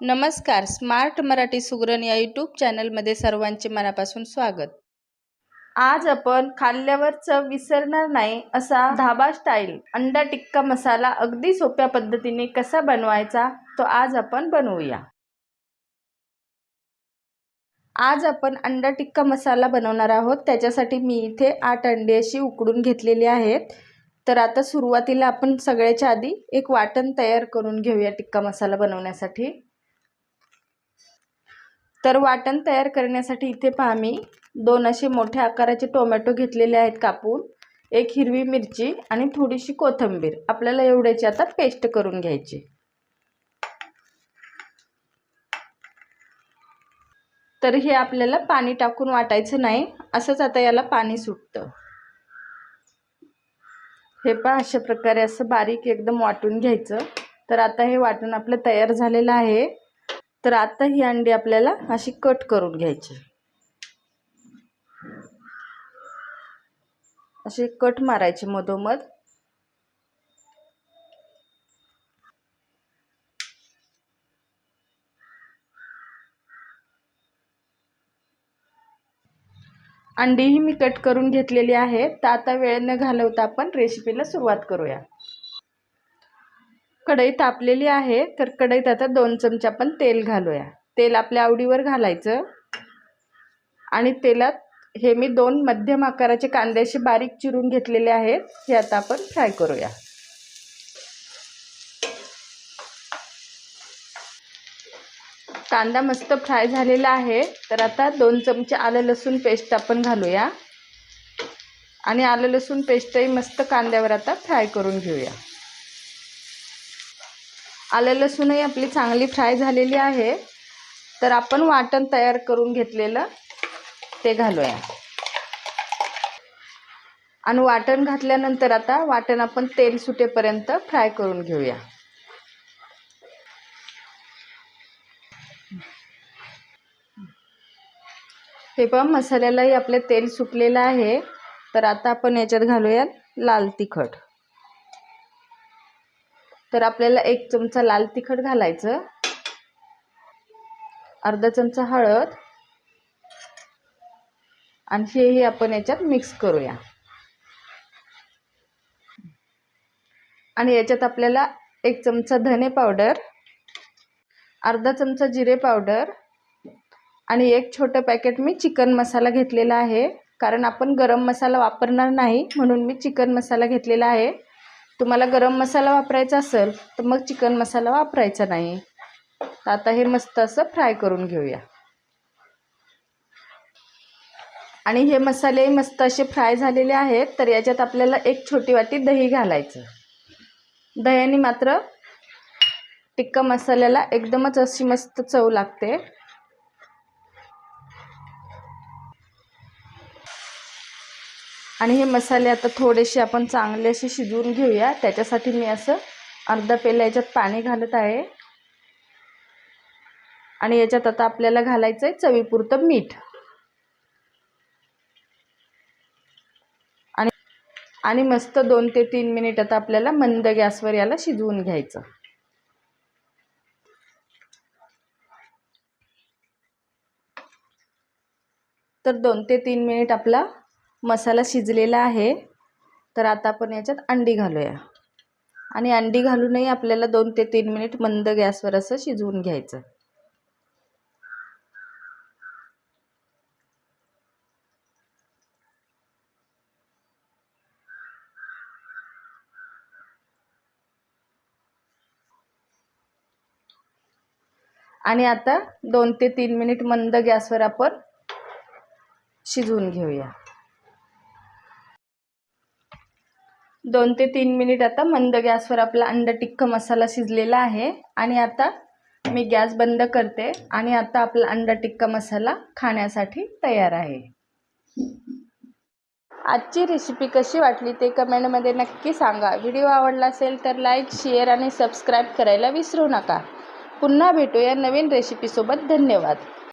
नमस्कार स्मार्ट मराठी सुगरण या यूट्यूब चॅनलमध्ये सर्वांचे मनापासून स्वागत. आज आपण खाल्ल्यावर चव विसरणार नाही असा धाबा स्टाईल अंडा टिक्का मसाला अगदी सोप्या पद्धतीने कसा बनवायचा तो आज आपण बनवूया. आज आपण अंडा टिक्का मसाला बनवणार आहोत. त्याच्यासाठी मी इथे आठ अंडी अशी उकडून घेतलेली आहेत. तर आता सुरुवातीला आपण सगळ्याच्या आधी एक वाटण तयार करून घेऊया टिक्का मसाला बनवण्यासाठी. तर वाटण तयार करण्यासाठी इथे पहा मी दोन असे मोठ्या आकाराचे टोमॅटो घेतलेले आहेत कापून. एक हिरवी मिरची आणि थोडीशी कोथिंबीर. आपल्याला एवढ्याची आता पेस्ट करून घ्यायची. तर हे आपल्याला पाणी टाकून वाटायचं नाही असंच आता याला पाणी सुटतं. हे पहा अशा प्रकारे असं बारीक एकदम वाटून घ्यायचं. तर आता हे वाटण आपलं तयार झालेलं आहे. तर आता ही अंडी आपल्याला अशी कट करून घ्यायची. असे कट मारायचे मधोमध. अंडीही मी कट करून घेतलेली आहे. तर आता वेळ न घालवता आपण रेसिपीला सुरुवात करूया. कढई तापलेली आहे तर कढईत आता दोन चमचे आपण तेल घालूया. तेल आपल्या आवडीवर घालायचं. आणि तेलात हे मी दोन मध्यम आकाराचे कांदे असे बारीक चिरून घेतलेले आहेत हे आता आपण फ्राय करूया. कांदा मस्त फ्राय झालेला आहे तर आता दोन चमचे आलं लसूण पेस्ट आपण घालूया. आणि आलं लसूण पेस्टही मस्त कांद्यावर आता फ्राय करून घेऊया. आलं लसूणही आपली चांगली फ्राय झालेली आहे. तर आपण वाटण तयार करून घेतलेलं ते घालूया. आणि वाटण घातल्यानंतर आता वाटण आपण तेल सुटेपर्यंत फ्राय करून घेऊया. हे पण मसाल्यालाही आपले तेल सुटलेलं आहे. तर आता आपण याच्यात घालूया लाल तिखट. तर आपल्याला एक चमचा लाल तिखट घालायचं. अर्धा चमचा हळद. आणि हेही आपण याच्यात मिक्स करूया. आणि याच्यात आपल्याला एक चमचा धने पावडर अर्धा चमचा जिरे पावडर आणि एक छोटं पॅकेट मी चिकन मसाला घेतलेला आहे. कारण आपण गरम मसाला वापरणार नाही म्हणून मी चिकन मसाला घेतलेला आहे. तुम्हाला गरम मसाला वापरायचा असेल तर मग चिकन मसाला वापरायचा नाही. तर आता हे मस्त असं फ्राय करून घेऊया. आणि हे मसाले मस्त असे फ्राय झालेले आहेत तर याच्यात आपल्याला एक छोटी वाटी दही घालायचं. दह्याने मात्र टिक्का मसाल्याला एकदमच अशी मस्त चव लागते. आणि हे मसाले आता थोडेसे आपण चांगले असे शिजवून घेऊया. त्याच्यासाठी मी असं अर्धा पेला याच्यात पाणी घालत आहे. आणि याच्यात आता आपल्याला घालायचं आहे चवीपुरतं मीठ. आणि आणि मस्त दोन ते तीन मिनिट आता आपल्याला मंद गॅसवर याला शिजवून घ्यायचं. तर दोन ते तीन मिनिट आपला मसाला शिजलेला आहे. तर आता आपण याच्यात अंडी घालूया. आणि अंडी घालूनही आपल्याला दोन ते तीन मिनिट मंद गॅसवर असं शिजवून घ्यायचं. आणि आता दोन ते तीन मिनिट मंद गॅसवर आपण शिजवून घेऊया. दोन ते तीन मिनिट आता मंद गॅसवर आपला अंडा टिक्का मसाला शिजलेला आहे. आणि आता मी गॅस बंद करते. आणि आता आपला अंडा टिक्का मसाला खाण्यासाठी तयार आहे. आजची रेसिपी कशी वाटली ते कमेंटमध्ये नक्की सांगा. व्हिडिओ आवडला असेल तर लाईक शेअर आणि सबस्क्राईब करायला विसरू नका. पुन्हा भेटूया नवीन रेसिपीसोबत धन्यवाद.